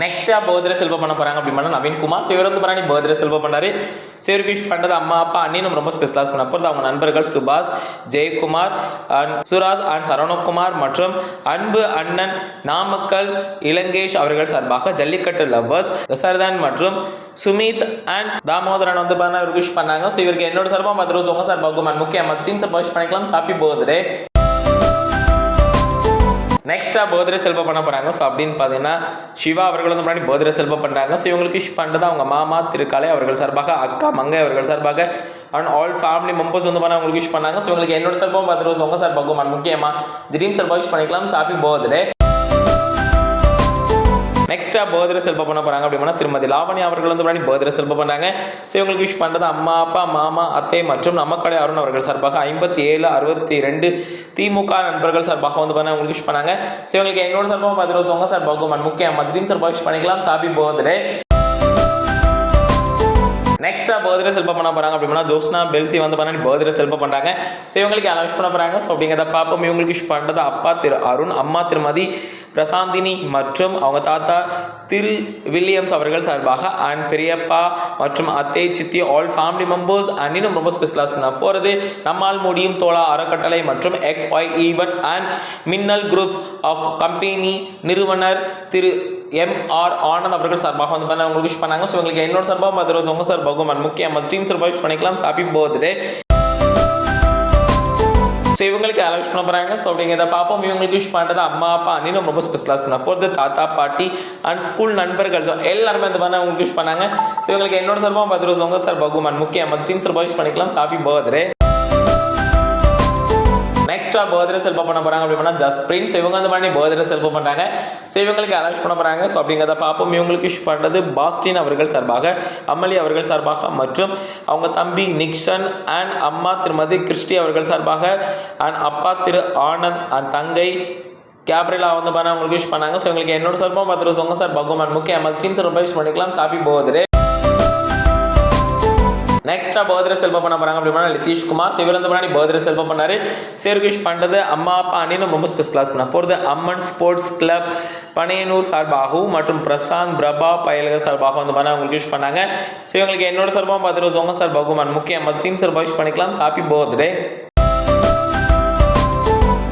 நெக்ஸ்ட்டாக பர்த்டே செல்வம் பண்ண போகிறாங்க அப்படின்னா நவீன்குமார் சிவரந்து பண்ணி பர்த்டே செல்வம் பண்ணாரு சிவர் விஷ் அம்மா அப்பா அண்ணினும் ரொம்ப ஸ்பெஷலாஸ் பண்ண போகிறது அவங்க நண்பர்கள் சுபாஷ் ஜெயக்குமார் அண்ட் சுராஜ் அண்ட் சரவணகுமார் மற்றும் அன்பு அண்ணன் நாமக்கல் இலங்கேஷ் அவர்கள் சார்பாக ஜல்லிக்கட்டு லவ்வர்ஸ் தசரதன் மற்றும் சுமித் அண்ட் தாமோதரன் வந்து பார்த்தீங்கன்னா விஷ் பண்ணாங்க ஸோ இவருக்கு என்னோட சார்பாக பத்து ரோஸ் உங்க சார்பாக முக்கியமாக ஸ்க்ரீன் சார்பாக விஷ் பண்ணிக்கலாம் ஹாப்பி பர்த்டே நெக்ஸ்ட்டாக பர்த்டே செல்வம் பண்ண போகிறாங்க ஸோ அப்படின்னு பார்த்தீங்கன்னா சிவா அவர்கள் வந்து முன்னாடி பர்த்டே செல்வம் பண்ணுறாங்க ஸோ இவங்களுக்கு விஷ் பண்ணுறது அவங்க மாமா திருக்காலை அவர்கள் சார்பாக அக்கா மங்கை அவர்கள் சார்பாக அண்ட் ஆல் ஃபேமிலி மெம்பர்ஸ் வந்து பண்ண அவங்களுக்கு விஷ் பண்ணாங்க ஸோ இவங்களுக்கு என்னோட சார்பாகவும் பத்து உங்கள் சார்பாகவும் முக்கியமாக திடீர் சார்பாக விஷ் பண்ணிக்கலாம். சாப்பி பர்த்டே நெக்ஸ்ட்டாக பர்த்டே செல்ப பண்ண போகிறாங்க அப்படின்னா திருமதி லாவணி அவர்கள் வந்து முன்னாடி பேர்தர செல்ப பண்ணாங்க ஸோ இவங்களுக்கு விஷ் பண்ணுறது அம்மா அப்பா மாமா அத்தை மற்றும் நமக்கடை அருண் அவர்கள் சார்பாக ஐம்பத்தி ஏழு அறுபத்தி ரெண்டு திமுக நண்பர்கள் சார்பாக வந்து பண்ண உங்களுக்கு விஷ் பண்ணாங்க. ஸோ இவங்களுக்கு என்னோட சார்பாக பத்து ரோஸ் உங்கள் சார்பாகவும் முக்கியமாக ட்ரீம் சார்பாக விஷ் பண்ணிக்கலாம். சாபி பர்த்டே நெக்ஸ்ட்டாக பர்த்டே செல்ப பண்ண போகிறாங்க அப்படின்னா ஜோஸ்னா பெல்சி வந்து பண்ணி பர்த்டே செல்ப பண்ணுறாங்க ஸோ இவங்களுக்கு யாரும் விஷ் பண்ண போகிறாங்க ஸோ அப்படிங்கிறத பார்ப்போம். இவங்களுக்கு விஷ் பண்ணுறது அப்பா திரு அருண் அம்மா திருமதி பிரசாந்தினி மற்றும் அவங்க தாத்தா திரு வில்லியம்ஸ் அவர்கள் சார்பாக அண்ட் பெரியப்பா மற்றும் அத்தை சித்தி ஆல் ஃபேமிலி மெம்பர்ஸ் அண்ட் இன்னும் ரொம்ப ஸ்பெஷலாக பண்ண போகிறது நம்மால் முடியும் தோழா அறக்கட்டளை மற்றும் X Y even and Minnal groups of company நிறுவனர் திரு எம்ஆர் ஆனந்த் அவர்கள் சார்பாக வந்து பண்ண உங்களுக்கு விஷ் பண்ணாங்க. ஸோ உங்களுக்கு என்னோட சார்பாக பத்து ரோஸ் உங்கள் சார்பாகவும் அண்ட் முக்கியமாக ஸ்ட்ரீம் சார்பாக விஷ் பண்ணிக்கலாம். ஹாப்பி பர்த்டே ஸோ இவங்களுக்கு யாரும் விஷ் பண்ண போகிறாங்க ஸோ அப்படிங்கிறத பார்ப்போம். இவங்களுக்கு விஷ் பண்ணுறது அம்மா அப்பா அண்ணினும் ரொம்ப ஸ்பெஷலாக பண்ண போகிறது தாத்தா பாட்டி அண்ட் ஸ்கூல் நண்பர்கள். ஸோ எல்லாருமே இந்த மாதிரி அவங்களுக்கு விஷ் பண்ணாங்க. ஸோ இவங்களுக்கு என்னோட சார்பாக பத்து ரோஸ் உங்கள் சார்பாகவும் அண்ட் முக்கியமாக ஸ்ட்ரீம் சார்பாக விஷ் பண்ணிக்கலாம். ஹாப்பி பர்த்டே நெக்ஸ்ட்டாக பர்த்டே செல்ப பண்ண போகிறாங்க அப்படின்னா ஜஸ்ட் பிரின்ஸ் இவங்க அந்த மாதிரி பர்த்டே செல்ப பண்ணுறாங்க ஸோ இவங்களுக்கு அரேஞ்ச் பண்ண போகிறாங்க ஸோ அப்படிங்கிறத பார்ப்போம். இவங்களுக்கு விஷ் பண்ணுறது பாஸ்டின் அவர்கள் சார்பாக அம்மலி அவர்கள் சார்பாக மற்றும் அவங்க தம்பி நிக்ஷன் அண்ட் அம்மா திருமதி கிறிஸ்டி அவர்கள் சார்பாக அண்ட் அப்பா திரு ஆனந்த் அண்ட் தங்கை கேப்ரிலா வந்து பாருங்க அவங்களுக்கு விஷ் பண்ணாங்க. ஸோ இவங்களுக்கு என்னோட சார்பாக பார்த்துருவோம் சொங்க சார் பகுமான் முக்கிய ஸ்கீம் சார் யூஸ் பண்ணிக்கலாம். சாப்பி போகுது நெக்ஸ்ட்டாக பர்த்டே செல்ப பண்ண போகிறாங்க அப்படின்னா நிதிஷ்குமார் குமார் சிவரந்த பண்ணி பர்த்டே செல்ப பண்ணாரு. சேர்கிஷ் பண்ணுறது அம்மா அப்பா அணின்னு ரொம்ப ஸ்பெஷலாக பண்ண போகிறது அம்மன் ஸ்போர்ட்ஸ் கிளப் பனையனூர் சார்பாகவும் மற்றும் பிரசாந்த் பிரபா பயலக சார்பாக வந்து பண்ண அவங்களுக்கு விஷ் பண்ணாங்க. ஸோ இவங்களுக்கு என்னோட சார்பாக பார்த்துட்டு உங்கள் சார்பாகவும் முக்கியமாக ஸ்ட்ரீம் சார்பாக விஷ் பண்ணிக்கலாம். Happy birthday